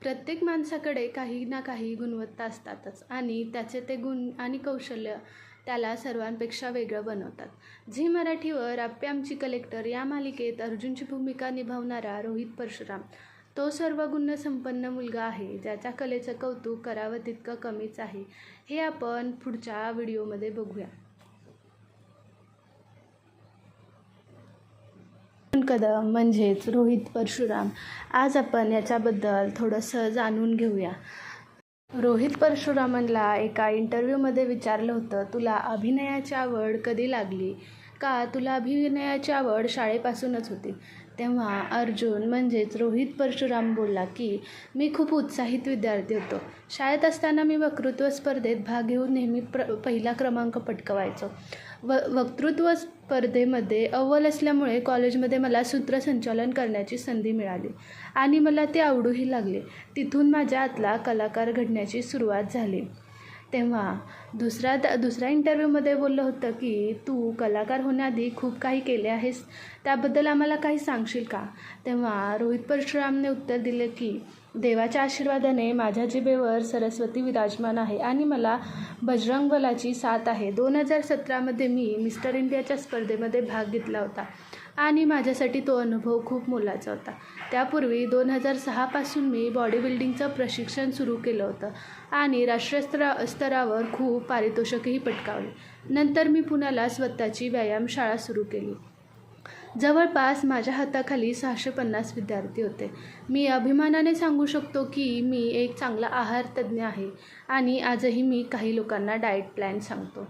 प्रत्येक माणसाकडे काही ना काही गुणवत्ता असतातच आणि त्याचे ते गुण आणि कौशल्य त्याला सर्वांपेक्षा वेगळं बनवतात. झी मराठीवर आप्पे आमची कलेक्टर या मालिकेत अर्जुनची भूमिका निभावणारा रोहित परशुराम. तो सर्व गुणसंपन्न मुलगा आहे ज्याच्या कलेचं कौतुक करावं तितकं कमीच आहे. हे आपण पुढच्या व्हिडिओमध्ये बघूया. कदम म्हणजेच रोहित परशुराम. आज आपण याच्याबद्दल थोडंसं जाणून घेऊया. रोहित परशुरामनला एका इंटरव्ह्यूमध्ये विचारलं होतं तुला अभिनयाची आवड कधी लागली? का तुला अभिनयाची आवड शाळेपासूनच होती. तेव्हा अर्जुन म्हणजेच रोहित परशुराम बोलला की मी खूप उत्साहित विद्यार्थी होतो. शाळेत असताना मी वक्तृत्व स्पर्धेत भाग घेऊन नेहमी प्र पहिला क्रमांक पटकवायचो. व वक्तृत्व स्पर्धेमध्ये अव्वल असल्यामुळे कॉलेजमध्ये मला सूत्रसंचालन करण्याची संधी मिळाली आणि मला ते आवडूही लागले. तिथून माझ्या आतला कलाकार घडण्याची सुरुवात झाली. तेव्हा दुसऱ्या दुसऱ्या इंटरव्ह्यूमध्ये बोललं होतं की तू कलाकार होण्याआधी खूप काही केले आहेस. त्याबद्दल आम्हाला काही सांगशील का? तेव्हा रोहित परशुरामने उत्तर दिले की देवाच्या आशीर्वादाने माझ्या जिभेवर सरस्वती विराजमान आहे आणि मला बजरंग बलाची साथ आहे. दोन हजार सतरामध्ये मी मिस्टर इंडियाच्या स्पर्धेमध्ये भाग घेतला होता. आणि माझ्यासाठी तो अनुभव खूप मोलाचा होता. त्यापूर्वी दोन हजार सहापासून मी बॉडी बिल्डिंगचं प्रशिक्षण सुरू केलं होतं आणि राष्ट्रीय स्तरा स्तरावर खूप पारितोषिकही पटकावले. नंतर मी पुण्याला स्वतःची व्यायामशाळा सुरू केली. जवळपास माझ्या हाताखाली सहाशे पन्नास विद्यार्थी होते. मी अभिमानाने सांगू शकतो की मी एक चांगला आहार तज्ज्ञ आहे आणि आजही मी काही लोकांना डाएट प्लॅन सांगतो.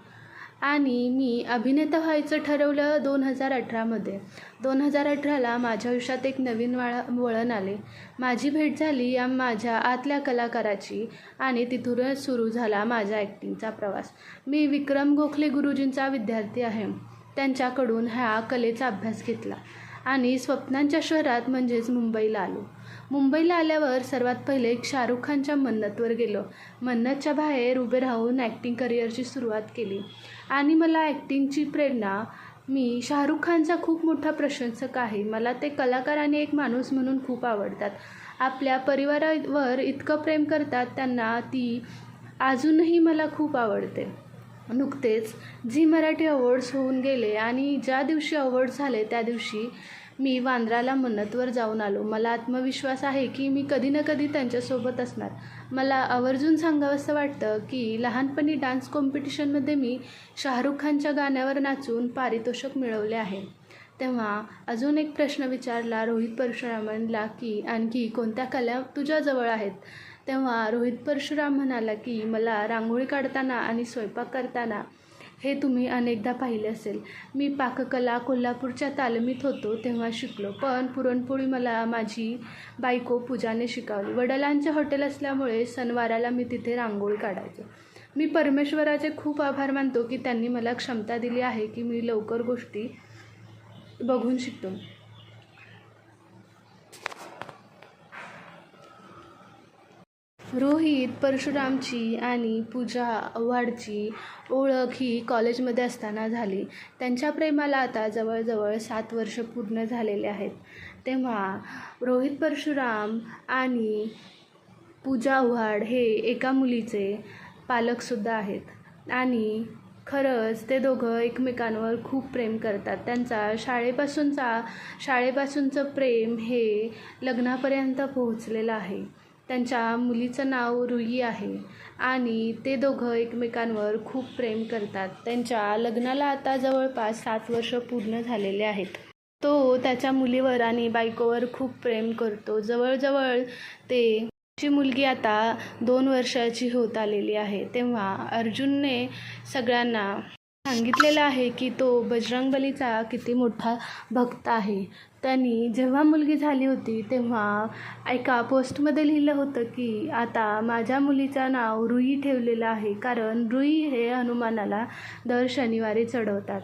आणि मी अभिनेता व्हायचं ठरवलं दोन हजार अठरामध्ये दोन हजार अठराला माझ्या आयुष्यात एक नवीन वाळा वळण आले. माझी भेट झाली या माझ्या आतल्या कलाकाराची आणि तिथूनच सुरू झाला माझ्या ॲक्टिंगचा प्रवास. मी विक्रम गोखले गुरुजींचा विद्यार्थी आहे. त्यांच्याकडून ह्या कलेचा अभ्यास घेतला. आणि स्वप्नांच्या शहरात म्हणजेच मुंबईला आलो. मुंबईला आल्यावर सर्वात पहिले शाहरुख खानच्या मन्नतवर गेलो. मन्नतच्या बाहेर उभे राहून ॲक्टिंग करिअरची सुरुवात केली. आणि मला ॲक्टिंगची प्रेरणा मी शाहरुख खानचा खूप मोठा प्रशंसक आहे. मला ते कलाकार आणि एक माणूस म्हणून खूप आवडतात. आपल्या परिवारावर इतकं प्रेम करतात त्यांना ती अजूनही मला खूप आवडते. नुकतेच झी मराठी अवॉर्ड्स होऊन गेले आणि ज्या दिवशी अवॉर्ड झाले त्या दिवशी मी वांद्राला मन्नतवर जाऊन आलो. मला आत्मविश्वास आहे की मी कधी ना कधी त्यांच्यासोबत असणार. मला आवर्जून सांगावंसं वाटतं की लहानपणी डान्स कॉम्पिटिशनमध्ये मी शाहरुख खानच्या गाण्यावर नाचून पारितोषिक मिळवले आहे. तेव्हा अजून एक प्रश्न विचारला रोहित परशुरामनला की आणखी कोणत्या कला तुझ्याजवळ आहेत? तेव्हा रोहित परशुराम म्हणाला की मला रांगोळी काढताना आणि स्वयंपाक करताना हे तुम्ही अनेकदा पाहिले असेल. मी पाककला कोल्हापूरच्या तालमीत होतो तेव्हा शिकलो. पण पुरणपोळी मला माझी बायको पूजाने शिकवली. वडिलांचे हॉटेल असल्यामुळे सणवाराला मी तिथे रांगोळी काढायचो. मी परमेश्वराचे खूप आभार मानतो की त्यांनी मला क्षमता दिली आहे की मी लवकर गोष्टी बघून शिकतो. रोहित परशुरामची आणि पूजा आव्हाडची ओळख ही कॉलेजमध्ये असताना झाली. त्यांच्या प्रेमाला आता जवळजवळ सात वर्ष पूर्ण झालेले आहेत. तेव्हा रोहित परशुराम आणि पूजा आव्हाड हे एका मुलीचे पालकसुद्धा आहेत. आणि खरंच ते दोघं एकमेकांवर खूप प्रेम करतात. त्यांचा शाळेपासूनचा शाळेपासूनचं प्रेम हे लग्नापर्यंत पोहोचलेलं आहे. त्यांच्या मुलीचं नाव रुही आहे आणि ते दोघं एकमेकांवर खूप प्रेम करतात. त्यांच्या लग्नाला आता जवळपास सात वर्ष पूर्ण झालेले आहेत. तो त्याच्या मुलीवर आणि बायकोवर खूप प्रेम करतो. जवळजवळ ते ची मुलगी आता दोन वर्षाची होत आलेली आहे. तेव्हा अर्जुनने सगळ्यांना सांगितलेलं आहे की तो बजरंगबलीचा किती मोठा भक्त आहे. त्यांनी जेव्हा मुलगी झाली होती तेव्हा एका पोस्टमध्ये लिहिलं होतं की आता माझ्या मुलीचं नाव रुई ठेवलेलं आहे कारण रुई हे हनुमानाला दर शनिवारी चढवतात.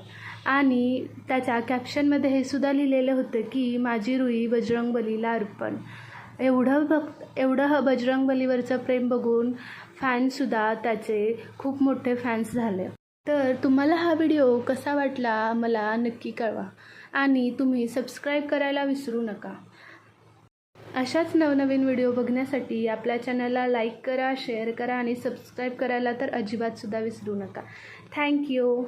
आणि त्याच्या कॅप्शनमध्ये हे सुद्धा लिहिलेलं होतं की माझी रुई बजरंगबलीला अर्पण. एवढं भक्त एवढं बजरंगबलीवरचं प्रेम बघून फॅन्ससुद्धा त्याचे खूप मोठे फॅन्स झाले. तर तुम्हाला हा व्हिडिओ कसा वाटला मला नक्की कळवा. आणि तुम्ही सबस्क्राईब करायला विसरू नका. अशाच नवनवीन व्हिडिओ बघण्यासाठी आपल्या चॅनलला लाईक करा शेअर करा आणि सबस्क्राईब करायला तर अजिबातसुद्धा विसरू नका. थँक्यू